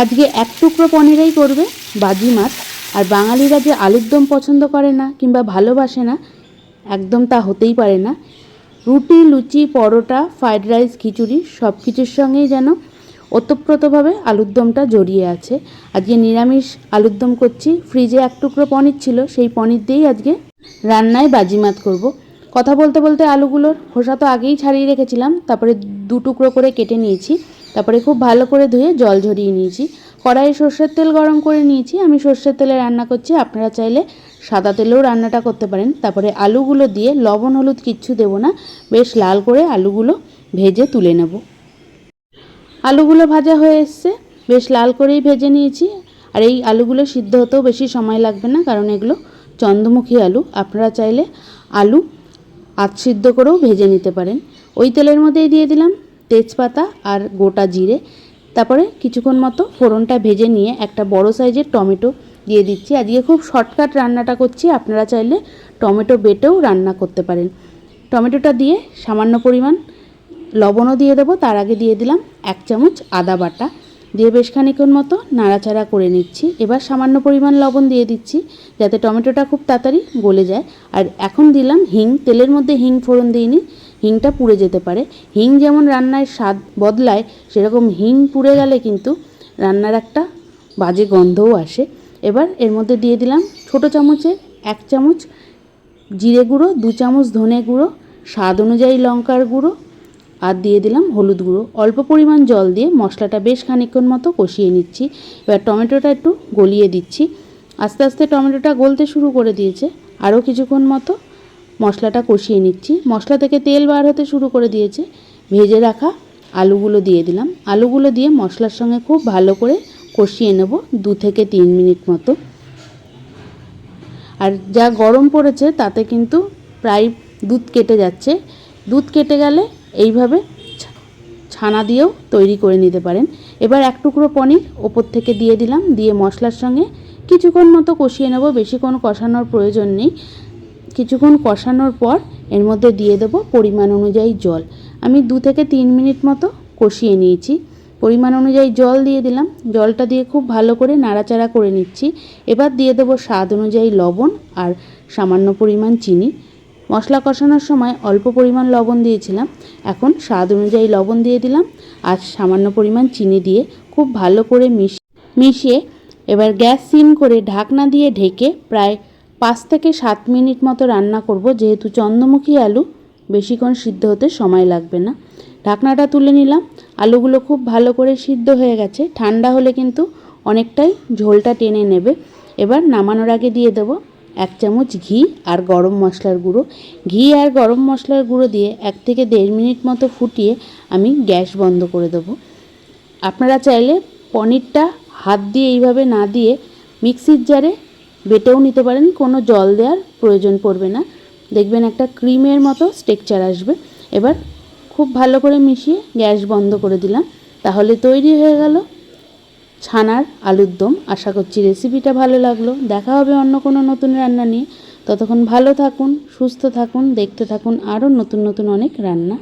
আজকে এক টুকরো পনিরেই করবে, বাজি মাছ। আর বাঙালিরা যে আলুর দম পছন্দ করে না কিংবা ভালোবাসে না, একদম তা হতেই পারে না। রুটি, লুচি, পরোটা, ফ্রাইড রাইস, খিচুড়ি সব কিছুর সঙ্গেই যেন ওতপ্রোতভাবে আলুর দমটা জড়িয়ে আছে। আজকে নিরামিষ আলুর দম করছি। ফ্রিজে এক টুকরো পনির ছিল, সেই পনির দিয়েই আজকে রান্নায় বাজিমাত করব। কথা বলতে বলতে আলুগুলোর খোসা তো আগেই ছাড়িয়ে রেখেছিলাম, তারপরে দু টুকরো করে কেটে নিয়েছি। তারপরে খুব ভালো করে ধুয়ে জল ঝরিয়ে নিয়েছি। কড়াইয়ে সর্ষের তেল গরম করে নিয়েছি। আমি সর্ষের তেলে রান্না করছি। আপনারা চাইলে সাদা তেলেও রান্নাটা করতে পারেন। তারপরে আলুগুলো দিয়ে লবণ, হলুদ কিচ্ছু দেবো না। বেশ লাল করে আলুগুলো ভেজে তুলে নেব। আলুগুলো ভাজা হয়ে এসছে। বেশ লাল করেই ভেজে নিয়েছি। আর এই আলুগুলো সিদ্ধ হতেও বেশি সময় লাগবে না, কারণ এগুলো চন্দ্রমুখী আলু। আপনারা চাইলে আলু আধ সিদ্ধ করেও ভেজে নিতে পারেন। ওই তেলের মধ্যেই দিয়ে দিলাম। তেজপাতা আর গোটা জিরে। তারপরে কিছুক্ষণ মতো ফোড়নটা ভেজে নিয়ে একটা বড় সাইজের টমেটো দিয়ে দিচ্ছি। আজকে খুব শর্টকাট রান্নাটা করছি, আপনারা চাইলে টমেটো বেটেও রান্না করতে পারেন। টমেটোটা দিয়ে সামান্য পরিমাণ লবণও দিয়ে দেবো, তার আগে দিয়ে দিলাম এক চামচ আদা বাটা। দিয়ে বেশ খানিক্ষণ মতো নাড়াচাড়া করে নিচ্ছি। এবার সামান্য পরিমাণ লবণ দিয়ে দিচ্ছি, যাতে টমেটোটা খুব তাড়াতাড়ি গলে যায়। আর এখন দিলাম হিং, তেলের মধ্যে হিং ফোড়ন দিইনি। হিংটা পুড়ে যেতে পারে। হিং যেমন রান্নায় স্বাদ বদলায়, সেরকম হিং পুড়ে গেলে কিন্তু রান্নার একটা বাজে গন্ধও আসে। এবার এর মধ্যে দিয়ে দিলাম ছোটো চামচের এক চামচ জিরে গুঁড়ো, দু চামচ ধনে গুঁড়ো, স্বাদ অনুযায়ী লঙ্কার গুঁড়ো, আর দিয়ে দিলাম হলুদ গুঁড়ো। অল্প পরিমাণ জল দিয়ে মশলাটা বেশ খানিক্ষণ মতো কষিয়ে নিচ্ছি। এবার টমেটোটা একটু গলিয়ে দিচ্ছি। আস্তে আস্তে টমেটোটা গলতে শুরু করে দিয়েছে। আরও কিছুক্ষণ মতো মশলাটা কষিয়ে নিচ্ছি। মশলা থেকে তেল বার হতে শুরু করে দিয়েছে। ভেজে রাখা আলুগুলো দিয়ে দিলাম। আলুগুলো দিয়ে মশলার সঙ্গে খুব ভালো করে কষিয়ে নেব দু থেকে তিন মিনিট মতো। আর যা গরম পড়েছে তাতে কিন্তু প্রায় দুধ কেটে যাচ্ছে। দুধ কেটে গেলে এইভাবে ছানা দিয়েও তৈরি করে নিতে পারেন। এবার এক টুকরো পনির ওপর থেকে দিয়ে দিলাম। দিয়ে মশলার সঙ্গে কিছুক্ষণ মতো কষিয়ে নেব। বেশিক্ষণ কষানোর প্রয়োজন নেই। কিছুক্ষণ কষানোর পর এর মধ্যে দিয়ে দেবো পরিমাণ অনুযায়ী জল। আমি দু থেকে তিন মিনিট মতো কষিয়ে নিয়েছি। পরিমাণ অনুযায়ী জল দিয়ে দিলাম। জলটা দিয়ে খুব ভালো করে নাড়াচাড়া করে নিচ্ছি। এবার দিয়ে দেবো স্বাদ অনুযায়ী লবণ আর সামান্য পরিমাণ চিনি। মশলা কষানোর সময় অল্প পরিমাণ লবণ দিয়েছিলাম। এখন স্বাদ অনুযায়ী লবণ দিয়ে দিলাম আর সামান্য পরিমাণ চিনি দিয়ে খুব ভালো করে মিশ মিশিয়ে এবার গ্যাস সিম করে ঢাকনা দিয়ে ঢেকে প্রায় পাঁচ থেকে সাত মিনিট মতো রান্না করব। যেহেতু চন্দ্রমুখী আলু, বেশিক্ষণ সিদ্ধ হতে সময় লাগবে না। ঢাকনাটা তুলে নিলাম। আলুগুলো খুব ভালো করে সিদ্ধ হয়ে গেছে। ঠান্ডা হলে কিন্তু অনেকটাই ঝোলটা টেনে নেবে। এবার নামানোর আগে দিয়ে দেবো এক চামচ ঘি আর গরম মশলার গুঁড়ো। ঘি আর গরম মশলার গুঁড়ো দিয়ে এক থেকে দেড় মিনিট মতো ফুটিয়ে আমি গ্যাস বন্ধ করে দেবো। আপনারা চাইলে পনিরটা হাত দিয়ে এইভাবে না দিয়ে মিক্সির জারে বেটেও নিতে পারেন, কোনো জল দেওয়ার প্রয়োজন পড়বে না। দেখবেন একটা ক্রিমের মতো স্টেকচার আসবে। এবার খুব ভালো করে মিশিয়ে গ্যাস বন্ধ করে দিলাম। তাহলে তৈরি হয়ে গেল ছানার আলুর দম। আশা করছি রেসিপিটা ভালো লাগল। দেখা হবে অন্য কোনো নতুন রান্না নিয়ে। ততক্ষণ ভালো থাকুন, সুস্থ থাকুন, দেখতে থাকুন, আরও নতুন নতুন অনেক রান্না।